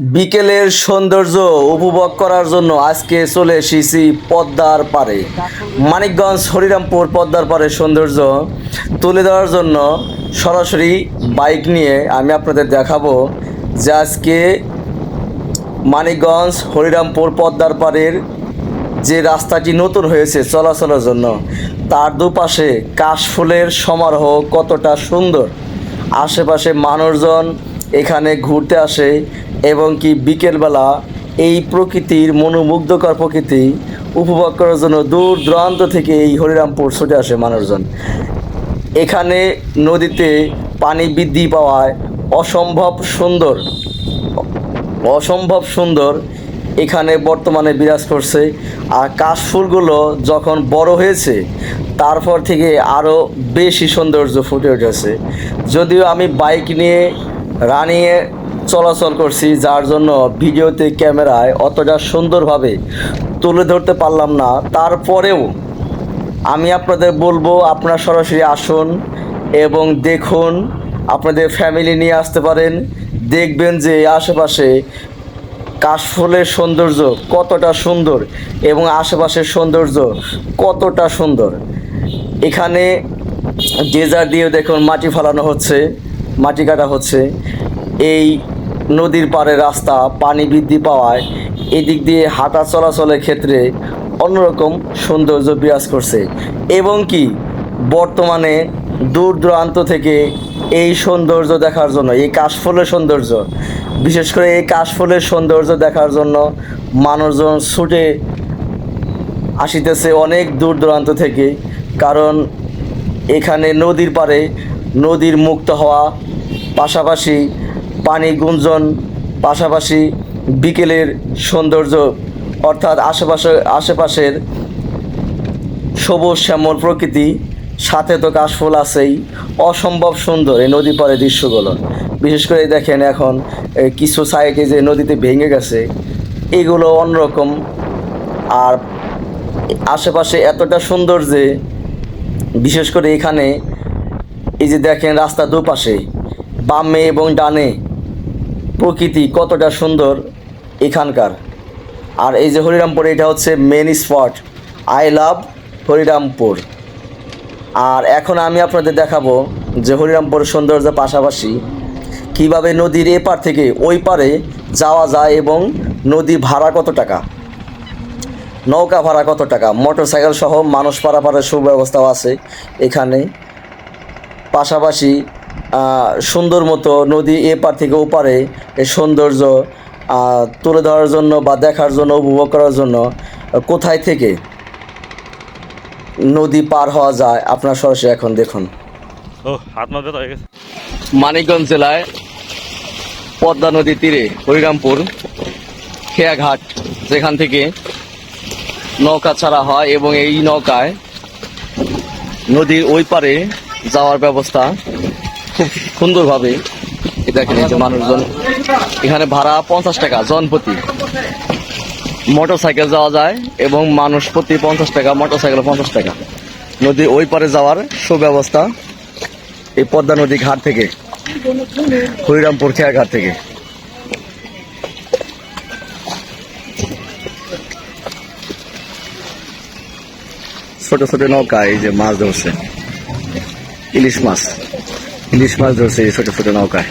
বিকেলের সৌন্দর্য উপভোগ করার জন্য আজকে চলে এসেছি পদ্মার পারে মানিকগঞ্জ হরিরামপুর পদ্মার পারে সৌন্দর্য তুলে দেওয়ার জন্য সরাসরি বাইক নিয়ে আমি আপনাদের দেখাবো যে আজকে মানিকগঞ্জ হরিরামপুর পদ্মার পাড়ের যে রাস্তাটি নতুন হয়েছে চলাচলের জন্য, তার দুপাশে কাশফুলের সমারোহ কতটা সুন্দর। আশেপাশে মানুষজন এখানে ঘুরতে আসে এবং কি বিকেলবেলা এই প্রকৃতির মনোমুগ্ধকর প্রকৃতি উপভোগ করার জন্য দূর দূরান্ত থেকে এই হরিরামপুর ছুটে আসে মানুষজন। এখানে নদীতে পানি বৃদ্ধি পাওয়ায় অসম্ভব সুন্দর অসম্ভব সুন্দর এখানে বর্তমানে বিরাজ করছে। আর কাশফুলগুলো যখন বড় হয়েছে, তারপর থেকে আরও বেশি সৌন্দর্য ফুটে উঠেছে। যদিও আমি বাইক নিয়ে রানিংয়ে চলাচল করছি, যার জন্য ভিডিওতে ক্যামেরায় অতটা সুন্দরভাবে তুলে ধরতে পারলাম না। তারপরেও আমি আপনাদের বলব, আপনারা সরাসরি আসুন এবং দেখুন, আপনাদের ফ্যামিলি নিয়ে আসতে পারেন। দেখবেন যে আশেপাশে কাশফুলের সৌন্দর্য কতটা সুন্দর এবং আশেপাশের সৌন্দর্য কতটা সুন্দর। এখানে ডেজার দিয়ে দেখুন মাটি ফালানো হচ্ছে, মাটি কাটা হচ্ছে, এই নদীর পাড়ে রাস্তা, পানি বৃদ্ধি পাওয়ায় এদিক দিয়ে হাঁটা চলাচলের ক্ষেত্রে অন্যরকম সৌন্দর্য বিরাজ করছে। এবং কি, বর্তমানে দূর দূরান্ত থেকে এই সৌন্দর্য দেখার জন্য, এই কাশফুলের সৌন্দর্য, বিশেষ করে এই কাশফুলের সৌন্দর্য দেখার জন্য মানুষজন ছুটে আসিতেছে অনেক দূর দূরান্ত থেকে। কারণ এখানে নদীর পাড়ে নদীর মুক্ত হওয়া পাশাপাশি পানি গুঞ্জন, পাশাপাশি বিকেলের সৌন্দর্য, অর্থাৎ আশেপাশে আশেপাশের সবুজ শ্যামল প্রকৃতি, সাথে তো কাশফুল আছেই। অসম্ভব সুন্দর এই নদী পাড়ে দৃশ্যগুলো। বিশেষ করে দেখেন এখন কিছু সাইডে যে নদীতে ভেঙে গেছে, এগুলো অন্যরকম। আর আশেপাশে এতটা সুন্দর যে, বিশেষ করে এখানে, এই যে দেখেন রাস্তা দুপাশে, বামে এবং ডানে প্রকৃতি কতটা সুন্দর এখানকার। আর এই যে হরিরামপুর, এটা হচ্ছে main spot I love Harirampur. আর এখন আমি আপনাদের দেখাবো যে হরিরামপুর সৌন্দর্যের পাশাপাশি কীভাবে নদীর এপার থেকে ওই পারে যাওয়া যায় এবং নদী ভাড়া কত টাকা, নৌকা ভাড়া কত টাকা মোটর সাইকেল সহ মানুষ পারাপারের সুব্যবস্থাও আছে এখানে। পাশাপাশি সুন্দর মতো নদী এপার থেকে ওপারে এই সৌন্দর্য তুলে ধরার জন্য বা দেখার জন্য উপভোগ করার জন্য কোথায় থেকে নদী পার হওয়া যায় আপনার সরাসরি এখন দেখুন। মানিকগঞ্জ জেলায় পদ্মা নদীর তীরে হরিরামপুর খেয়াঘাট যেখান থেকে নৌকা ছাড়া হয় এবং এই নৌকায় নদীর ওই পারে যাওয়ার ব্যবস্থা খুব সুন্দরভাবে দেখেন এই মানুষজন। এখানে ভাড়া পঞ্চাশ টাকা জনপ্রতি মোটর সাইকেল যাওয়া যায় এবং মানুষ প্রতি পঞ্চাশ টাকা মোটর সাইকেল পঞ্চাশ টাকা। নদীর ওই পারে যাওয়ার সুব্যবস্থা এই পদ্মা নদী ঘাট থেকে, হরিরামপুর খেয়া ঘাট থেকে। ছোট ছোট নৌকা, এই যে মাছ ধরছে। ইলিশ মাছ। ইলিশ মাছ ধরছে এই ছোট ছোট নৌকায়